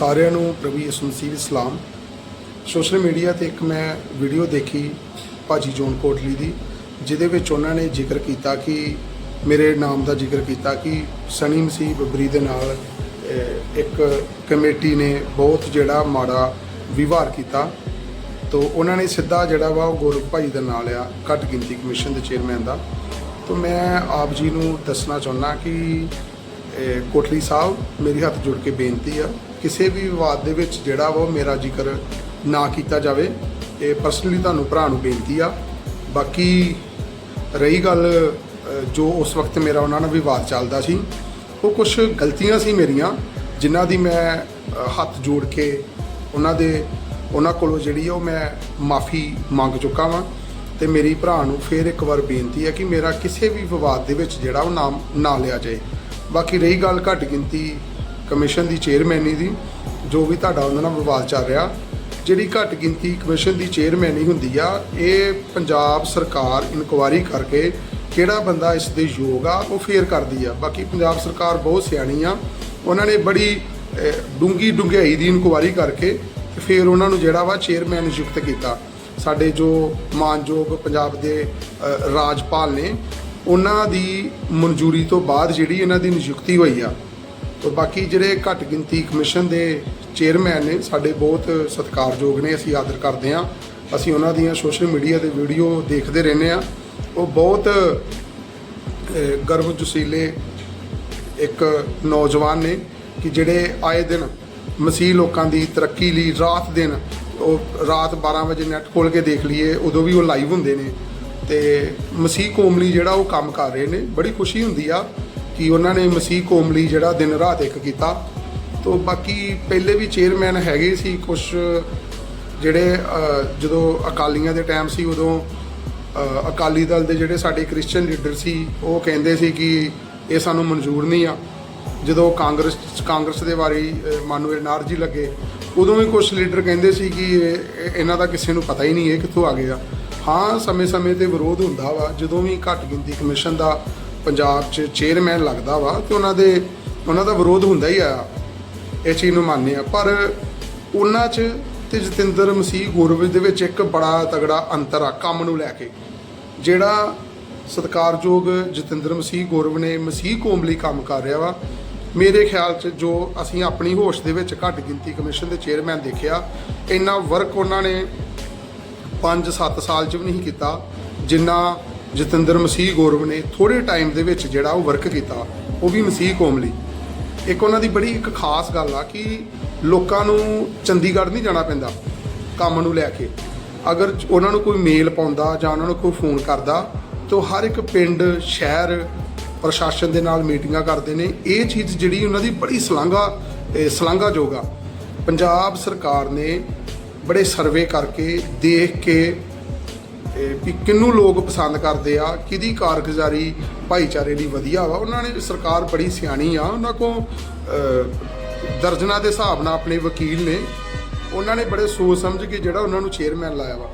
ਸਾਰਿਆਂ ਨੂੰ ਪ੍ਰਭੂ ਯਿਸੂ ਮਸੀਹ ਦੀ ਸੋਸ਼ਲ ਮੀਡੀਆ ਤੇ ਇੱਕ ਮੈਂ ਵੀਡੀਓ ਦੇਖੀ ਭਾਜੀ ਜੋਨ ਕੋਟਲੀ ਦੀ, ਜਿਹਦੇ ਵਿੱਚ ਉਹਨਾਂ ਨੇ ਜ਼ਿਕਰ ਕੀਤਾ ਕਿ, ਮੇਰੇ ਨਾਮ ਦਾ ਜ਼ਿਕਰ ਕੀਤਾ ਕਿ ਸਨੀ ਮਸੀਹ ਬੱਬਰੀ ਦੇ ਨਾਲ ਇੱਕ ਕਮੇਟੀ ਨੇ ਬਹੁਤ ਜਿਹੜਾ ਮਾੜਾ ਵਿਵਹਾਰ ਕੀਤਾ। ਤੋ ਉਹਨਾਂ ਨੇ ਸਿੱਧਾ ਜਿਹੜਾ ਵਾ ਉਹ ਗੋਰਖ ਭਾਈ ਦਾ ਨਾਂ ਆ, ਘੱਟ ਗਿਣਤੀ ਕਮਿਸ਼ਨ ਦੇ ਚੇਅਰਮੈਨ ਦਾ। ਤੋ ਮੈਂ ਆਪ ਜੀ ਨੂੰ ਦੱਸਣਾ ਚਾਹੁੰਦਾ ਕਿ ਕੋਟਲੀ ਸਾਹਿਬ, ਮੇਰੀ ਹੱਥ ਜੋੜ ਕੇ ਬੇਨਤੀ ਆ, ਕਿਸੇ ਵੀ ਵਿਵਾਦ ਦੇ ਵਿੱਚ ਜਿਹੜਾ ਵਾ ਉਹ ਮੇਰਾ ਜ਼ਿਕਰ ਨਾ ਕੀਤਾ ਜਾਵੇ। ਇਹ ਪਰਸਨਲੀ ਤੁਹਾਨੂੰ ਭਰਾ ਨੂੰ ਬੇਨਤੀ ਆ। ਬਾਕੀ ਰਹੀ ਗੱਲ ਜੋ ਉਸ ਵਕਤ ਮੇਰਾ ਉਹਨਾਂ ਨਾਲ ਵਿਵਾਦ ਚੱਲਦਾ ਸੀ, ਉਹ ਕੁਝ ਗਲਤੀਆਂ ਸੀ ਮੇਰੀਆਂ, ਜਿਨ੍ਹਾਂ ਦੀ ਮੈਂ ਹੱਥ ਜੋੜ ਕੇ ਉਹਨਾਂ ਦੇ, ਉਹਨਾਂ ਕੋਲੋਂ ਜਿਹੜੀ ਆ ਉਹ ਮੈਂ ਮਾਫੀ ਮੰਗ ਚੁੱਕਾ ਵਾਂ। ਤੇ ਮੇਰੀ ਭਰਾ ਨੂੰ ਫੇਰ ਇੱਕ ਵਾਰ ਬੇਨਤੀ ਹੈ ਕਿ ਮੇਰਾ ਕਿਸੇ ਵੀ ਵਿਵਾਦ ਦੇ ਵਿੱਚ ਜਿਹੜਾ ਉਹ ਨਾਮ ਨਾ ਲਿਆ ਜਾਏ। ਬਾਕੀ ਰਹੀ ਗੱਲ ਘੱਟ ਗਿਣਤੀ ਕਮਿਸ਼ਨ ਦੀ ਚੇਅਰਮੈਨੀ ਦੀ, ਜੋ ਵੀ ਤੁਹਾਡਾ ਉਹਨਾਂ ਨਾਲ ਵਿਵਾਦ ਚੱਲ ਰਿਹਾ, ਜਿਹੜੀ ਘੱਟ ਗਿਣਤੀ ਕਮਿਸ਼ਨ ਦੀ ਚੇਅਰਮੈਨੀ ਹੁੰਦੀ ਆ, ਇਹ ਪੰਜਾਬ ਸਰਕਾਰ ਇਨਕੁਆਇਰੀ ਕਰਕੇ ਕਿਹੜਾ ਬੰਦਾ ਇਸ ਦੇ ਯੋਗ ਆ, ਉਹ ਫੇਰ ਕਰਦੀ ਆ। ਬਾਕੀ ਪੰਜਾਬ ਸਰਕਾਰ ਬਹੁਤ ਸਿਆਣੀ ਆ, ਉਹਨਾਂ ਨੇ ਬੜੀ ਡੂੰਗੀ ਡੁੰਗਿਆਈ ਦੀ ਇਨਕੁਆਇਰੀ ਕਰਕੇ ਤੇ ਫਿਰ ਉਹਨਾਂ ਨੂੰ ਜਿਹੜਾ ਵਾ ਚੇਅਰਮੈਨ ਨਿਯੁਕਤ ਕੀਤਾ। ਸਾਡੇ ਜੋ ਮਾਨਯੋਗ ਪੰਜਾਬ ਦੇ ਰਾਜਪਾਲ ਨੇ ਉਹਨਾਂ ਦੀ ਮਨਜ਼ੂਰੀ ਤੋਂ ਬਾਅਦ ਜਿਹੜੀ ਇਹਨਾਂ ਦੀ ਨਿਯੁਕਤੀ ਹੋਈ ਆ ਤੋਂ ਬਾਕੀ ਜਿਹੜੇ ਘੱਟ ਗਿਣਤੀ ਕਮਿਸ਼ਨ ਦੇ ਚੇਅਰਮੈਨ ਨੇ ਸਾਡੇ ਬਹੁਤ ਸਤਿਕਾਰਯੋਗ ਨੇ ਅਸੀਂ ਆਦਰ ਕਰਦੇ ਹਾਂ। ਅਸੀਂ ਉਹਨਾਂ ਦੀਆਂ ਸੋਸ਼ਲ ਮੀਡੀਆ 'ਤੇ ਵੀਡੀਓ ਦੇਖਦੇ ਰਹਿੰਦੇ ਆ ਉਹ ਬਹੁਤ ਅ, ਗਰਭ ਜੁਸੀਲੇ ਇੱਕ ਨੌਜਵਾਨ ਨੇ ਕਿ ਜਿਹੜੇ ਆਏ ਦਿਨ ਮਸੀਹ ਲੋਕਾਂ ਦੀ ਤਰੱਕੀ ਲਈ ਰਾਤ ਦਿਨ ਉਹ ਰਾਤ 12 ਵਜੇ ਨੈਟ ਖੋਲ ਕੇ ਦੇਖ ਲਈਏ ਉਦੋਂ ਵੀ ਉਹ ਲਾਈਵ ਹੁੰਦੇ ਨੇ। ਤੇ ਮਸੀਹ ਕੋਮਲੀ ਜਿਹੜਾ ਉਹ ਕੰਮ ਕਰ ਰਹੇ ਨੇ ਬੜੀ ਖੁਸ਼ੀ ਹੁੰਦੀ ਆ ਕਿ ਉਹਨਾਂ ਨੇ ਮਸੀਹ ਕੋਮਲੀ ਜਿਹੜਾ ਦਿਨ ਰਾਤ ਇੱਕ ਕੀਤਾ। ਤੋਂ ਬਾਕੀ ਪਹਿਲੇ ਵੀ ਚੇਅਰਮੈਨ ਹੈਗੇ ਸੀ ਕੁਝ ਜਿਹੜੇ ਜਦੋਂ ਅਕਾਲੀਆਂ ਦੇ ਟਾਈਮ ਸੀ ਉਦੋਂ ਅਕਾਲੀ ਦਲ ਦੇ ਜਿਹੜੇ ਸਾਡੇ ਕ੍ਰਿਸਚੀਅਨ ਲੀਡਰ ਸੀ ਉਹ ਕਹਿੰਦੇ ਸੀ ਕਿ ਇਹ ਸਾਨੂੰ ਮਨਜ਼ੂਰ ਨਹੀਂ ਆ। ਜਦੋਂ ਕਾਂਗਰਸ ਕਾਂਗਰਸ ਦੇ ਵਾਰੀ ਅ, ਨਾਰ ਜੀ ਲੱਗੇ ਉਦੋਂ ਵੀ ਕੁਝ ਲੀਡਰ ਕਹਿੰਦੇ ਸੀ ਕਿ ਇਹਨਾਂ ਦਾ ਕਿਸੇ ਨੂੰ ਪਤਾ ਹੀ ਨਹੀਂ ਇਹ ਕਿੱਥੋਂ ਆ ਗਏ ਆ। ਹਾਂ, ਸਮੇਂ-ਸਮੇਂ ਤੇ ਵਿਰੋਧ ਹੁੰਦਾ ਵਾ। ਜਦੋਂ ਵੀ ਘੱਟ ਗਿਣਤੀ ਕਮਿਸ਼ਨ ਦਾ ਪੰਜਾਬ 'ਚ ਚੇਅਰਮੈਨ ਲੱਗਦਾ ਵਾ, ਤੇ ਉਹਨਾਂ ਦੇ, ਉਹਨਾਂ ਦਾ ਵਿਰੋਧ ਹੁੰਦਾ ਹੀ ਆ। ਇਹ ਚੀਜ਼ ਨੂੰ ਮੰਨਦੇ ਆ। ਪਰ ਉਹਨਾਂ 'ਚ ਤੇ ਜਤਿੰਦਰ ਮਸੀਹ ਗੁਰਵਿ ਦੇ ਵਿੱਚ ਇੱਕ ਬੜਾ ਤਗੜਾ ਅੰਤਰ ਆ, ਕੰਮ ਨੂੰ ਲੈ ਕੇ। ਜਿਹੜਾ ਸਤਿਕਾਰਯੋਗ ਜਤਿੰਦਰ ਮਸੀਹ ਗੁਰਵ ਨੇ ਮਸੀਹ ਕੌਮ ਲਈ ਕੰਮ ਕਰ ਰਿਹਾ ਵਾ, ਮੇਰੇ ਖਿਆਲ 'ਚ ਜੋ ਅਸੀਂ ਆਪਣੀ ਹੋਸ਼ ਦੇ ਵਿੱਚ ਘੱਟ ਗਿਣਤੀ ਕਮਿਸ਼ਨ ਦੇ ਚੇਅਰਮੈਨ ਦੇਖਿਆ, ਇੰਨਾ ਵਰਕ ਉਹਨਾਂ ਨੇ 5-7 ਸਾਲ 'ਚ ਵੀ ਨਹੀਂ ਕੀਤਾ, ਜਿੰਨਾ ਜਤਿੰਦਰ ਮਸੀਹ ਗੌਰਵ ਨੇ ਥੋੜੇ ਟਾਈਮ ਦੇ ਵਿੱਚ ਜਿਹੜਾ ਉਹ ਵਰਕ ਕੀਤਾ, ਉਹ ਵੀ ਮਸੀਹ ਕੌਮ ਲਈ। ਇੱਕ ਉਹਨਾਂ ਦੀ ਬੜੀ ਇੱਕ ਖਾਸ ਗੱਲ ਆ ਕਿ ਲੋਕਾਂ ਨੂੰ ਚੰਡੀਗੜ੍ਹ ਨਹੀਂ ਜਾਣਾ ਪੈਂਦਾ, ਕੰਮ ਨੂੰ ਲੈ ਕੇ। ਅਗਰ ਉਹਨਾਂ ਨੂੰ ਕੋਈ ਮੇਲ ਪਾਉਂਦਾ ਜਾਂ ਉਹਨਾਂ ਨੂੰ ਕੋਈ ਫੋਨ ਕਰਦਾ, ਤਾਂ ਹਰ ਇੱਕ ਪਿੰਡ, ਸ਼ਹਿਰ, ਪ੍ਰਸ਼ਾਸਨ ਦੇ ਨਾਲ ਮੀਟਿੰਗਾਂ ਕਰਦੇ ਨੇ। ਇਹ ਚੀਜ਼ ਜਿਹੜੀ ਉਹਨਾਂ ਦੀ ਬੜੀ ਸਲਾਘਾ, ਇਹ ਸਲਾਘਾਯੋਗ ਆ। ਪੰਜਾਬ ਸਰਕਾਰ ਨੇ ਬੜੇ ਸਰਵੇ ਕਰਕੇ ਦੇਖ ਕੇ ਵੀ ਕਿੰਨੂੰ ਲੋਕ ਪਸੰਦ ਕਰਦੇ ਆ, ਕਿਹਦੀ ਕਾਰਗੁਜ਼ਾਰੀ ਭਾਈਚਾਰੇ ਲਈ ਵਧੀਆ ਵਾ। ਉਹਨਾਂ ਨੇ ਸਰਕਾਰ ਬੜੀ ਸਿਆਣੀ ਆ, ਉਹਨਾਂ ਕੋ ਦਰਜਨਾ ਦੇ ਹਿਸਾਬ ਨਾਲ ਆਪਣੇ ਵਕੀਲ ਨੇ। ਉਹਨਾਂ ਨੇ ਬੜੇ ਸੋਚ ਸਮਝ ਕੇ ਜਿਹੜਾ ਉਹਨਾਂ ਨੂੰ ਚੇਅਰਮੈਨ ਲਾਇਆ ਵਾ।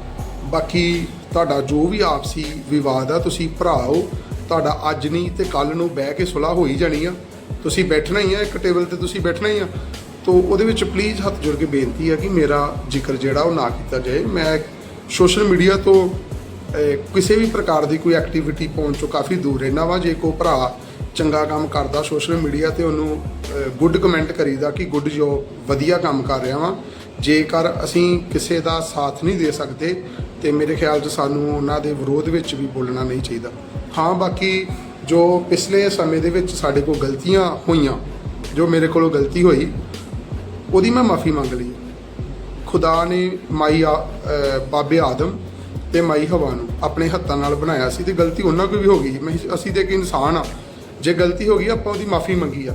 ਬਾਕੀ ਤੁਹਾਡਾ ਜੋ ਵੀ ਆਪਸੀ ਵਿਵਾਦ ਆ, ਤੁਸੀਂ ਭਰਾਓ ਤੁਹਾਡਾ ਅੱਜ ਨਹੀਂ ਤੇ ਕੱਲ ਨੂੰ ਬਹਿ ਕੇ ਸੁਲਾਹ ਹੋਈ ਜਾਣੀ ਆ। ਤੁਸੀਂ ਬੈਠਣਾ ਹੀ ਆ ਇੱਕ ਟੇਬਲ ਤੇ, ਤੁਸੀਂ ਬੈਠਣਾ ਹੀ ਆ। ਤੋ ਉਹਦੇ ਵਿੱਚ ਪਲੀਜ਼ ਹੱਥ ਜੋੜ ਕੇ ਬੇਨਤੀ ਆ ਕਿ ਮੇਰਾ ਜ਼ਿਕਰ ਜਿਹੜਾ ਉਹ ਨਾ ਕੀਤਾ ਜਾਏ। ਮੈਂ ਸੋਸ਼ਲ ਮੀਡੀਆ ਤੋਂ ਕਿਸੇ ਵੀ ਪ੍ਰਕਾਰ ਦੀ ਕੋਈ ਐਕਟੀਵਿਟੀ ਪਾਉਣ ਚੋਂ ਕਾਫੀ ਦੂਰ ਰਹਿਣਾ ਵਾ। ਜੇ ਕੋ ਭਰਾ ਚੰਗਾ ਕੰਮ ਕਰਦਾ ਸੋਸ਼ਲ ਮੀਡੀਆ ਤੇ ਉਹਨੂੰ ਗੁੱਡ ਕਮੈਂਟ ਕਰੀਦਾ ਕਿ ਗੁੱਡ ਜੋ ਵਧੀਆ ਕੰਮ ਕਰ ਰਿਹਾ ਵਾਂ। ਜੇਕਰ ਅਸੀਂ ਕਿਸੇ ਦਾ ਸਾਥ ਨਹੀਂ ਦੇ ਸਕਦੇ ਤੇ ਮੇਰੇ ਖਿਆਲ 'ਚ ਸਾਨੂੰ ਉਹਨਾਂ ਦੇ ਵਿਰੋਧ ਵਿੱਚ ਵੀ ਬੋਲਣਾ ਨਹੀਂ ਚਾਹੀਦਾ। ਹਾਂ, ਬਾਕੀ ਜੋ ਪਿਛਲੇ ਸਮੇਂ ਦੇ ਵਿੱਚ ਸਾਡੇ ਕੋਲ ਗਲਤੀਆਂ ਹੋਈਆਂ, ਜੋ ਮੇਰੇ ਕੋਲੋਂ ਗਲਤੀ ਹੋਈ ਉਹਦੀ ਮੈਂ ਮਾਫੀ ਮੰਗ ਲਈ। ਖੁਦਾ ਨੇ ਮਾਈ ਆ- ਬਾਬੇ ਆਦਮ ਤੇ ਮਾਈ ਹਵਾ ਨੂੰ ਆਪਣੇ ਹੱਥਾਂ ਨਾਲ ਬਣਾਇਆ ਸੀ ਤੇ ਗਲਤੀ ਉਹਨਾਂ ਕੋਲ ਵੀ ਹੋ ਗਈ ਮੈਂ ਅਸੀਂ ਤੇ ਇੱਕ ਇਨਸਾਨ ਆ। ਜੇ ਗਲਤੀ ਹੋ ਗਈ, ਆਪਾਂ ਉਹਦੀ ਮਾਫੀ ਮੰਗੀ ਆ।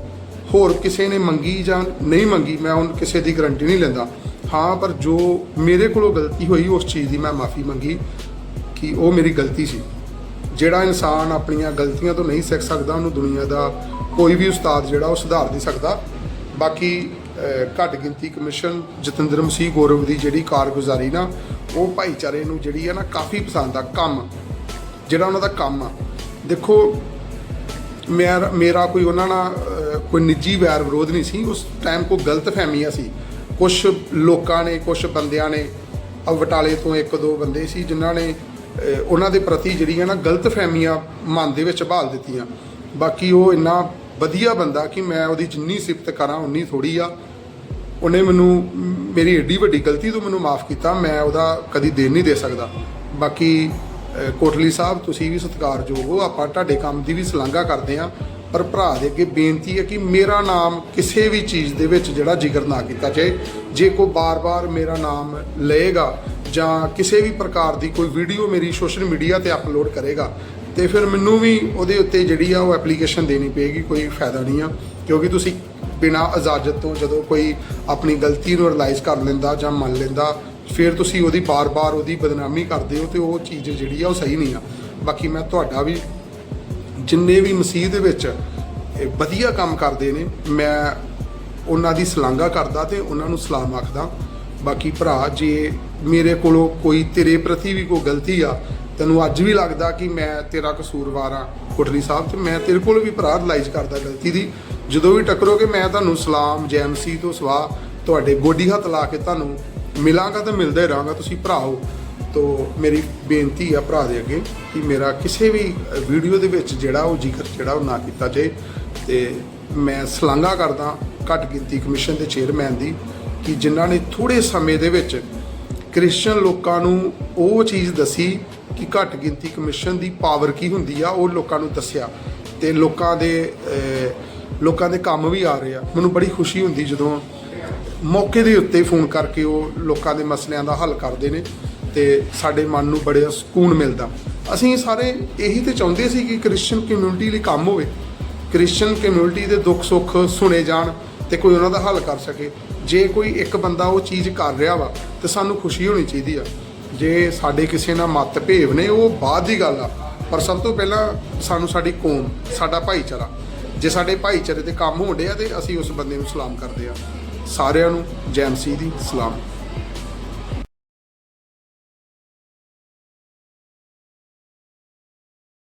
ਹੋਰ ਕਿਸੇ ਨੇ ਮੰਗੀ ਜਾਂ ਨਹੀਂ ਮੰਗੀ, ਮੈਂ ਹੁਣ ਕਿਸੇ ਦੀ ਗਰੰਟੀ ਨਹੀਂ ਲੈਂਦਾ। ਹਾਂ, ਪਰ ਜੋ ਮੇਰੇ ਕੋਲੋਂ ਗਲਤੀ ਹੋਈ, ਉਸ ਚੀਜ਼ ਦੀ ਮੈਂ ਮਾਫੀ ਮੰਗੀ ਕਿ ਉਹ ਮੇਰੀ ਗਲਤੀ ਸੀ। ਜਿਹੜਾ ਇਨਸਾਨ ਆਪਣੀਆਂ ਗਲਤੀਆਂ ਤੋਂ ਨਹੀਂ ਸਿੱਖ ਸਕਦਾ, ਉਹਨੂੰ ਦੁਨੀਆ ਦਾ ਕੋਈ ਵੀ ਉਸਤਾਦ ਜਿਹੜਾ, ਉਹ ਸੁਧਾਰ ਨਹੀਂ ਸਕਦਾ। ਬਾਕੀ ਘੱਟ ਗਿਣਤੀ ਕਮਿਸ਼ਨ ਜਤਿੰਦਰ ਮਸੀਹ ਗੌਰਵ ਦੀ ਜਿਹੜੀ ਕਾਰਗੁਜ਼ਾਰੀ ਨਾ, ਉਹ ਭਾਈਚਾਰੇ ਨੂੰ ਜਿਹੜੀ ਆ ਨਾ ਕਾਫੀ ਪਸੰਦ ਆ, ਕੰਮ। ਜਿਹੜਾ ਉਹਨਾਂ ਦਾ ਕੰਮ ਆ। ਦੇਖੋ ਮੇਰਾ ਮੇਰਾ ਕੋਈ ਉਹਨਾਂ ਨਾਲ ਕੋਈ ਨਿੱਜੀ ਵੈਰ ਵਿਰੋਧ ਨਹੀਂ ਸੀ। ਉਸ ਟਾਈਮ ਕੋਈ ਗਲਤ ਫਹਿਮੀਆਂ ਸੀ। ਕੁਝ ਲੋਕਾਂ ਨੇ ਕੁਝ ਬੰਦਿਆਂ ਨੇ ਬਟਾਲੇ ਤੋਂ ਇੱਕ ਦੋ ਬੰਦੇ ਸੀ ਜਿਨ੍ਹਾਂ ਨੇ ਉਹਨਾਂ ਦੇ ਪ੍ਰਤੀ ਜਿਹੜੀਆਂ ਨਾ ਗਲਤ ਫਹਿਮੀਆਂ ਮਨ ਦੇ ਵਿੱਚ ਭਾਲ ਦਿੱਤੀਆਂ। ਬਾਕੀ ਉਹ ਇੰਨਾ ਵਧੀਆ ਬੰਦਾ ਕਿ ਮੈਂ ਉਹਦੀ ਜਿੰਨੀ ਸਿਫਤ ਕਰਾਂ, ਉਨੀ ਥੋੜੀ ਆ। ਉਹਨੇ ਮੈਨੂੰ, ਮੇਰੀ ਏਡੀ ਵੱਡੀ ਗਲਤੀ ਤੋਂ ਮੈਨੂੰ ਮਾਫ ਕੀਤਾ, ਮੈਂ ਉਹਦਾ ਕਦੀ ਦੇਣ ਨਹੀਂ ਦੇ ਸਕਦਾ। ਬਾਕੀ ਕੋਟਲੀ ਸਾਹਿਬ, ਤੁਸੀਂ ਵੀ ਸਤਿਕਾਰਯੋਗ ਹੋ, ਆਪਾਂ ਤੁਹਾਡੇ ਕੰਮ ਦੀ ਵੀ ਸ਼ਲਾਘਾ ਕਰਦੇ ਆ ਪਰ ਭਰਾ ਦੇ ਅੱਗੇ ਬੇਨਤੀ ਹੈ ਕਿ ਮੇਰਾ ਨਾਮ ਕਿਸੇ ਵੀ ਚੀਜ਼ ਦੇ ਵਿੱਚ ਜਿਹੜਾ ਜ਼ਿਕਰ ਨਾ ਕੀਤਾ ਜਾਏ। ਜੇ ਕੋਈ ਬਾਰ-ਬਾਰ ਮੇਰਾ ਨਾਮ ਲਏਗਾ ਜਾਂ ਕਿਸੇ ਵੀ ਪ੍ਰਕਾਰ ਦੀ ਕੋਈ ਵੀਡੀਓ ਮੇਰੀ ਸੋਸ਼ਲ ਮੀਡੀਆ ਤੇ ਅਪਲੋਡ ਕਰੇਗਾ, ਤੇ ਫਿਰ ਮੈਨੂੰ ਵੀ ਉਹਦੇ ਉੱਤੇ ਜਿਹੜੀ ਆ ਉਹ ਐਪਲੀਕੇਸ਼ਨ ਦੇਣੀ ਪਏਗੀ, ਕੋਈ ਫਾਇਦਾ ਨਹੀਂ ਆ। ਕਿਉਂਕਿ ਤੁਸੀਂ ਬਿਨਾਂ ਇਜਾਜ਼ਤ ਤੋਂ ਜਦੋਂ ਕੋਈ ਆਪਣੀ ਗਲਤੀ ਨੂੰ ਰਿਅਲਾਈਜ਼ ਕਰ ਲੈਂਦਾ ਜਾਂ ਮੰਨ ਲੈਂਦਾ, ਫਿਰ ਤੁਸੀਂ ਉਹਦੀ ਬਾਰ-ਬਾਰ ਉਹਦੀ ਬਦਨਾਮੀ ਕਰਦੇ ਹੋ ਤੇ ਉਹ ਚੀਜ਼ ਜਿਹੜੀ ਆ ਉਹ ਸਹੀ ਨਹੀਂ ਆ। ਬਾਕੀ ਮੈਂ ਤੁਹਾਡਾ ਵੀ ਜਿੰਨੇ ਵੀ ਮਸੀਹ ਦੇ ਵਿੱਚ ਵਧੀਆ ਕੰਮ ਕਰਦੇ ਨੇ, ਮੈਂ ਉਹਨਾਂ ਦੀ ਸ਼ਲਾਘਾ ਕਰਦਾ ਤੇ ਉਹਨਾਂ ਨੂੰ ਸਲਾਮ ਆਖਦਾ। ਬਾਕੀ ਭਰਾ, ਜੇ ਮੇਰੇ ਕੋਲੋਂ ਕੋਈ ਤੇਰੇ ਪ੍ਰਤੀ ਵੀ ਕੋਈ ਗਲਤੀ ਆ, ਤੈਨੂੰ ਅੱਜ ਵੀ ਲੱਗਦਾ ਕਿ ਮੈਂ ਤੇਰਾ ਕਸੂਰਵਾਰ ਆ ਕੋਟਲੀ ਸਾਹਿਬ, ਤੇ ਮੈਂ ਤੇਰੇ ਕੋਲ ਵੀ ਭਰਾ ਰਿਲਾਈਜ਼ ਕਰਦਾ ਗਲਤੀ ਦੀ। ਜਦੋਂ ਵੀ ਟੱਕਰੋਗੇ, ਮੈਂ ਤੁਹਾਨੂੰ ਸਲਾਮ ਜੈਮਸੀ ਤੋਂ ਸਵਾ ਤੁਹਾਡੇ ਗੋਡੀ ਹੱਥ ਲਾ ਕੇ ਤੁਹਾਨੂੰ ਮਿਲਾਂਗਾ ਤੇ ਮਿਲਦਾ ਹੀ ਰਹਾਂਗਾ, ਤੁਸੀਂ ਭਰਾ ਹੋ ਤੋ ਮੇਰੀ ਬੇਨਤੀ ਆ ਭਰਾ ਦੇ ਅੱਗੇ ਕਿ ਮੇਰਾ ਕਿਸੇ ਵੀ ਵੀਡੀਓ ਦੇ ਵਿੱਚ ਜਿਹੜਾ ਉਹ ਜ਼ਿਕਰ ਜਿਹੜਾ ਉਹ ਨਾ ਕੀਤਾ ਜਾਏ ਤੇ ਮੈਂ ਸ਼ਲਾਘਾ ਕਰਦਾ ਘੱਟ ਗਿਣਤੀ ਕਮਿਸ਼ਨ ਦੇ ਚੇਅਰਮੈਨ ਦੀ ਕਿ ਜਿਨ੍ਹਾਂ ਨੇ ਥੋੜੇ ਸਮੇਂ ਦੇ ਵਿੱਚ ਕ੍ਰਿਸਚੀਅਨ ਲੋਕਾਂ ਨੂੰ ਉਹ ਚੀਜ਼ ਦੱਸੀ ਕਿ ਘੱਟ ਗਿਣਤੀ ਕਮਿਸ਼ਨ ਦੀ ਪਾਵਰ ਕੀ ਹੁੰਦੀ ਆ, ਉਹ ਲੋਕਾਂ ਨੂੰ ਦੱਸਿਆ। ਤੇ ਲੋਕਾਂ ਦੇ ਲੋਕਾਂ ਦੇ ਕੰਮ ਵੀ ਆ ਰਹੇ ਆ। ਮੈਨੂੰ ਬੜੀ ਖੁਸ਼ੀ ਹੁੰਦੀ ਜਦੋਂ ਮੌਕੇ ਦੇ ਉੱਤੇ ਫੋਨ ਕਰਕੇ ਉਹ ਲੋਕਾਂ ਦੇ ਮਸਲਿਆਂ ਦਾ ਹੱਲ ਕਰਦੇ ਨੇ ਤੇ ਸਾਡੇ ਮਨ ਨੂੰ ਬੜਾ ਸਕੂਨ ਮਿਲਦਾ। ਅਸੀਂ ਸਾਰੇ ਇਹੀ ਤੇ ਚਾਹੁੰਦੇ ਸੀ ਕਿ ਕ੍ਰਿਸਚੀਅਨ ਕਮਿਊਨਿਟੀ ਲਈ ਕੰਮ ਹੋਵੇ। ਕ੍ਰਿਸਚੀਅਨ ਕਮਿਊਨਿਟੀ ਦੇ ਦੁੱਖ ਸੁੱਖ ਸੁਣੇ ਜਾਣ ਤੇ ਕੋਈ ਉਹਨਾਂ ਦਾ ਹੱਲ ਕਰ ਸਕੇ। ਜੇ ਕੋਈ ਇੱਕ ਬੰਦਾ ਉਹ ਚੀਜ਼ ਕਰ ਰਿਹਾ ਵਾ, ਤੇ ਸਾਨੂੰ ਖੁਸ਼ੀ ਹੋਣੀ ਚਾਹੀਦੀ ਆ। ਜੇ ਸਾਡੇ ਕਿਸੇ ਨਾਲ ਮਤਭੇਵ ਨੇ, ਉਹ ਬਾਅਦ ਦੀ ਗੱਲ ਆ। ਪਰ ਸਭ ਤੋਂ ਪਹਿਲਾਂ ਸਾਨੂੰ ਸਾਡੀ ਕੌਮ, ਸਾਡਾ ਭਾਈਚਾਰਾ ਜੇ ਸਾਡੇ ਭਾਈਚਾਰੇ ਤੇ ਕੰਮ ਹੋਣ ਡਿਆ ਤੇ ਅਸੀਂ ਉਸ ਬੰਦੇ ਨੂੰ ਸਲਾਮ ਕਰਦੇ ਆ। ਸਾਰਿਆਂ ਨੂੰ ਜੈਮਸੀ ਦੀ ਸਲਾਮ।